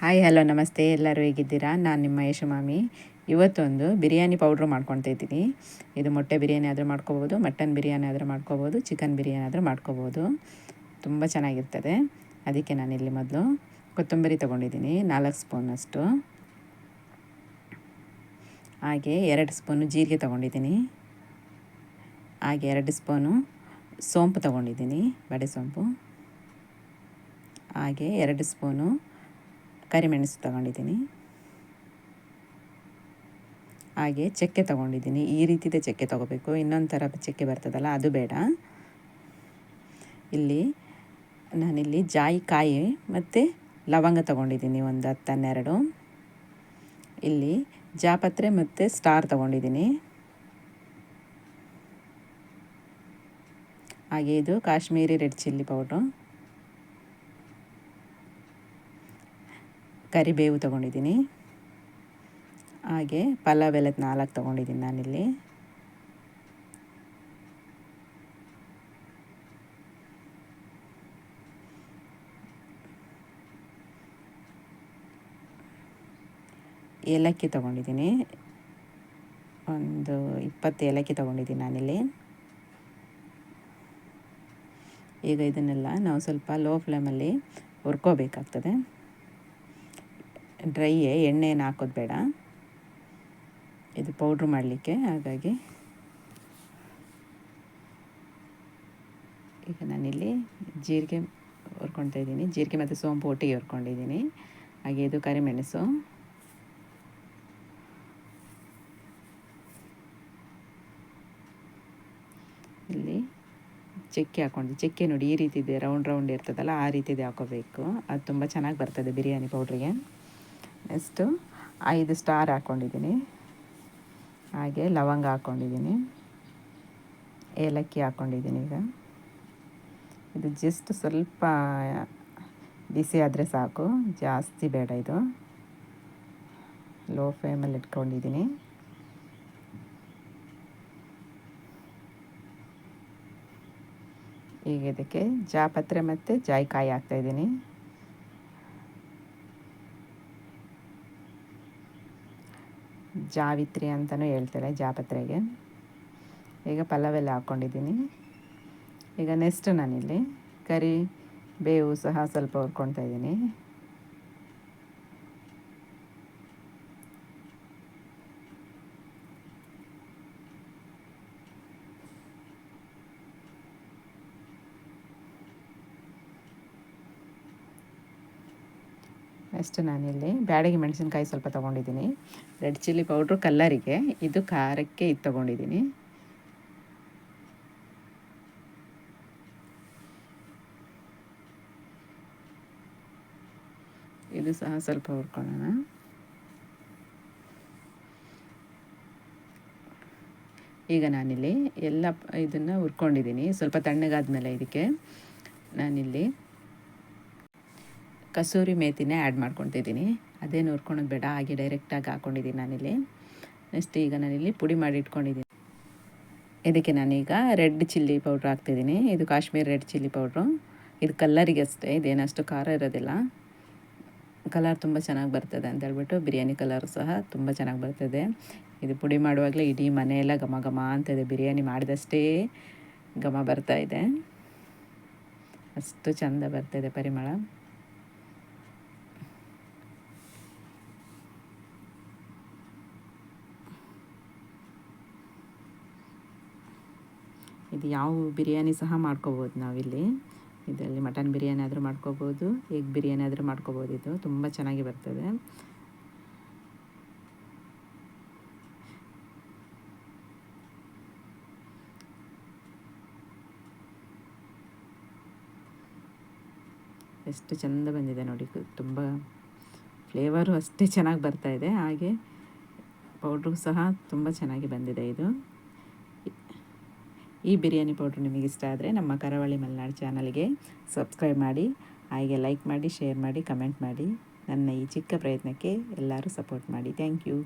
Hi hello ನಮಸ್ತೆ. ಎಲ್ಲರೂ ಹೇಗಿದ್ದೀರಾ? ನಾನು ನಿಮ್ಮ ಯಶಮಾಮಿ. ಇವತ್ತೊಂದು ಬಿರಿಯಾನಿ ಪೌಡ್ರ್ ಮಾಡ್ಕೊತಾ ಇದ್ದೀನಿ. ಇದು ಮೊಟ್ಟೆ ಬಿರಿಯಾನಿ ಆದರೂ ಮಾಡ್ಕೋಬೋದು, ಮಟನ್ ಬಿರಿಯಾನಿ ಆದರೂ ಮಾಡ್ಕೋಬೋದು, ಚಿಕನ್ ಬಿರಿಯಾನಿ ಆದರೂ ಮಾಡ್ಕೋಬೋದು. ತುಂಬ ಚೆನ್ನಾಗಿರ್ತದೆ. ಅದಕ್ಕೆ ನಾನಿಲ್ಲಿ ಮೊದಲು ಕೊತ್ತಂಬರಿ ತೊಗೊಂಡಿದ್ದೀನಿ. ನಾಲ್ಕು ಸ್ಪೂನಷ್ಟು ಹಾಗೆ ಎರಡು ಸ್ಪೂನು ಜೀರಿಗೆ ತೊಗೊಂಡಿದ್ದೀನಿ. ಹಾಗೆ ಎರಡು ಸ್ಪೂನು ಸೋಂಪು ತೊಗೊಂಡಿದ್ದೀನಿ. ಬಡೆ ಸೋಂಪು. ಹಾಗೆ ಎರಡು ಸ್ಪೂನು ಕರಿಮೆಣಸು ತಗೊಂಡಿದ್ದೀನಿ. ಹಾಗೆ ಚಕ್ಕೆ ತಗೊಂಡಿದ್ದೀನಿ. ಈ ರೀತಿಯ ಚಕ್ಕೆ ತಗೋಬೇಕು. ಇನ್ನೊಂದು ಥರ ಚಕ್ಕೆ ಬರ್ತದಲ್ಲ, ಅದು ಬೇಡ. ಇಲ್ಲಿ ನಾನಿಲ್ಲಿ ಜಾಯಿಕಾಯಿ ಮತ್ತು ಲವಂಗ ತಗೊಂಡಿದ್ದೀನಿ, ಒಂದು ಹತ್ತು ಹನ್ನೆರಡು. ಇಲ್ಲಿ ಜಾಪತ್ರೆ ಮತ್ತು ಸ್ಟಾರ್ ತಗೊಂಡಿದ್ದೀನಿ. ಹಾಗೆ ಇದು ಕಾಶ್ಮೀರಿ ರೆಡ್ ಚಿಲ್ಲಿ ಪೌಡ್ರು. ಕರಿಬೇವು ತಗೊಂಡಿದ್ದೀನಿ. ಹಾಗೆ ಪಲಾವ್ ಎಲೆದು ನಾಲ್ಕು ತೊಗೊಂಡಿದ್ದೀನಿ ನಾನಿಲ್ಲಿ. ಏಲಕ್ಕಿ ತೊಗೊಂಡಿದ್ದೀನಿ. ಒಂದು ಇಪ್ಪತ್ತು ಏಲಕ್ಕಿ ತೊಗೊಂಡಿದ್ದೀನಿ ನಾನಿಲ್ಲಿ. ಈಗ ಇದನ್ನೆಲ್ಲ ನಾವು ಸ್ವಲ್ಪ ಲೋ ಫ್ಲೇಮಲ್ಲಿ ಹುರ್ಕೋಬೇಕಾಗ್ತದೆ. ಡ್ರೈ ಎಣ್ಣೆಯನ್ನು ಹಾಕೋದು ಬೇಡ. ಇದು ಪೌಡ್ರ್ ಮಾಡಲಿಕ್ಕೆ, ಹಾಗಾಗಿ. ಈಗ ನಾನಿಲ್ಲಿ ಜೀರಿಗೆ ಹುರ್ಕೊಳ್ತಾ ಇದ್ದೀನಿ. ಜೀರಿಗೆ ಮತ್ತು ಸೋಂಪು ಒಟ್ಟಿಗೆ ಹುರ್ಕೊಂಡಿದ್ದೀನಿ. ಹಾಗೆ ಇದು ಕರಿಮೆಣಸು. ಇಲ್ಲಿ ಚಕ್ಕೆ ಹಾಕೊಂಡು ಚಕ್ಕೆ ನೋಡಿ ಈ ರೀತಿ ಇದೆ, ರೌಂಡ್ ರೌಂಡ್ ಇರ್ತದಲ್ಲ, ಆ ರೀತಿದು ಹಾಕೋಬೇಕು. ಅದು ತುಂಬ ಚೆನ್ನಾಗಿ ಬರ್ತದೆ ಬಿರಿಯಾನಿ ಪೌಡ್ರಿಗೆ. ನೆಕ್ಸ್ಟು ಐದು ಸ್ಟಾರ್ ಹಾಕ್ಕೊಂಡಿದ್ದೀನಿ ಹಾಗೆ ಲವಂಗ ಹಾಕ್ಕೊಂಡಿದ್ದೀನಿ ಏಲಕ್ಕಿ ಹಾಕ್ಕೊಂಡಿದ್ದೀನಿ ಈಗ. ಇದು ಜಸ್ಟ್ ಸ್ವಲ್ಪ, ಬಿಸಿ ಆದರೆ ಸಾಕು. ಜಾಸ್ತಿ ಬೇಡ ಇದು. ಲೋ ಫ್ಲೇಮಲ್ಲಿ ಇಟ್ಕೊಂಡಿದ್ದೀನಿ. ಈಗ ಇದಕ್ಕೆ ಜಾಪತ್ರೆ ಮತ್ತು ಜಾಯಿಕಾಯಿ ಹಾಕ್ತಾಯಿದ್ದೀನಿ ಜಾವಿತ್ರಿ ಅಂತಲೂ ಹೇಳ್ತಾರೆ ಜಾಪತ್ರೆಗೆ. ಈಗ ಪಲ್ಲವೆಲ್ಲ ಹಾಕ್ಕೊಂಡಿದ್ದೀನಿ. ಈಗ ನೆಕ್ಸ್ಟ್ ನಾನಿಲ್ಲಿ ಕರಿ, ಬೇವು ಸಹ ಸ್ವಲ್ಪ ಹುರ್ಕೊಳ್ತಾ ಇದ್ದೀನಿ. ನೆಕ್ಸ್ಟ್ ನಾನಿಲ್ಲಿ ಬ್ಯಾಡಗಿ ಮೆಣಸಿನ್ಕಾಯಿ ಸ್ವಲ್ಪ ತೊಗೊಂಡಿದ್ದೀನಿ. ರೆಡ್ ಚಿಲ್ಲಿ ಪೌಡ್ರು ಕಲ್ಲರಿಗೆ, ಇದು ಖಾರಕ್ಕೆ ಇದು ತೊಗೊಂಡಿದ್ದೀನಿ. ಇದು ಸಹ ಸ್ವಲ್ಪ ಹುರ್ಕೊಳ್ಳೋಣ. ಈಗ ನಾನಿಲ್ಲಿ ಎಲ್ಲ ಇದನ್ನು ಹುರ್ಕೊಂಡಿದ್ದೀನಿ. ಸ್ವಲ್ಪ ತಣ್ಣಗಾದ ಮೇಲೆ ಇದಕ್ಕೆ ನಾನಿಲ್ಲಿ ಕಸೂರಿ ಮೇಥಿನೇ ಆ್ಯಡ್ ಮಾಡ್ಕೊತಿದ್ದೀನಿ ಅದೇ ನುರ್ಕೊಳೋದು ಬೇಡ, ಹಾಗೆ ಡೈರೆಕ್ಟಾಗಿ ಹಾಕ್ಕೊಂಡಿದ್ದೀನಿ ನಾನಿಲ್ಲಿ. ನೆಕ್ಸ್ಟ್ ಈಗ ನಾನಿಲ್ಲಿ ಪುಡಿ ಮಾಡಿ ಇಟ್ಕೊಂಡಿದ್ದೀನಿ. ಇದಕ್ಕೆ ನಾನೀಗ ರೆಡ್ ಚಿಲ್ಲಿ ಪೌಡ್ರ್ ಹಾಕ್ತಿದ್ದೀನಿ. ಇದು ಕಾಶ್ಮೀರ್ ರೆಡ್ ಚಿಲ್ಲಿ ಪೌಡ್ರು. ಇದು ಕಲ್ಲರಿಗೆ ಅಷ್ಟೇ ಇದೇನಷ್ಟು ಖಾರ ಇರೋದಿಲ್ಲ. ಕಲರ್ ತುಂಬ ಚೆನ್ನಾಗಿ ಬರ್ತದೆ ಅಂತ ಹೇಳ್ಬಿಟ್ಟು ಬಿರಿಯಾನಿ ಕಲರ್ ಸಹ ತುಂಬ ಚೆನ್ನಾಗಿ ಬರ್ತದೆ. ಇದು ಪುಡಿ ಮಾಡುವಾಗಲೇ ಇಡೀ ಮನೆಯೆಲ್ಲ ಘಮ ಘಮ ಅಂತಿದೆ ಬಿರಿಯಾನಿ ಮಾಡಿದಷ್ಟೇ ಘಮ ಬರ್ತಾ ಇದೆ. ಅಷ್ಟು ಚೆಂದ ಬರ್ತಾಯಿದೆ ಪರಿಮಳ. ಇದು ಯಾವ ಬಿರಿಯಾನಿ ಸಹ ಮಾಡ್ಕೋಬೋದು ನಾವಿಲ್ಲಿ. ಇದರಲ್ಲಿ ಮಟನ್ ಬಿರಿಯಾನಿ ಆದರೂ ಮಾಡ್ಕೋಬೋದು ಎಗ್ ಬಿರಿಯಾನಿ ಆದರೂ ಮಾಡ್ಕೋಬೋದು. ಇದು ತುಂಬ ಚೆನ್ನಾಗಿ ಬರ್ತದೆ. ಎಷ್ಟು ಚೆಂದ ಬಂದಿದೆ ನೋಡಿ ತುಂಬ ಫ್ಲೇವರು ಅಷ್ಟೇ ಚೆನ್ನಾಗಿ ಬರ್ತಾ ಇದೆ. ಹಾಗೆ ಪೌಡ್ರು ಸಹ ತುಂಬ ಚೆನ್ನಾಗಿ ಬಂದಿದೆ ಇದು. ಈ ಬಿರಿಯಾನಿ ಪೌಡ್ರ್ ನಿಮಗೆ ಇಷ್ಟ ಆದರೆ ನಮ್ಮ ಕರಾವಳಿ ಮಲೆನಾಡು ಚಾನಲ್ಗೆ ಸಬ್ಸ್ಕ್ರೈಬ್ ಮಾಡಿ, ಹಾಗೆ ಲೈಕ್ ಮಾಡಿ ಶೇರ್ ಮಾಡಿ ಕಮೆಂಟ್ ಮಾಡಿ. ನನ್ನ ಈ ಚಿಕ್ಕ ಪ್ರಯತ್ನಕ್ಕೆ ಎಲ್ಲರೂ ಸಪೋರ್ಟ್ ಮಾಡಿ. Thank you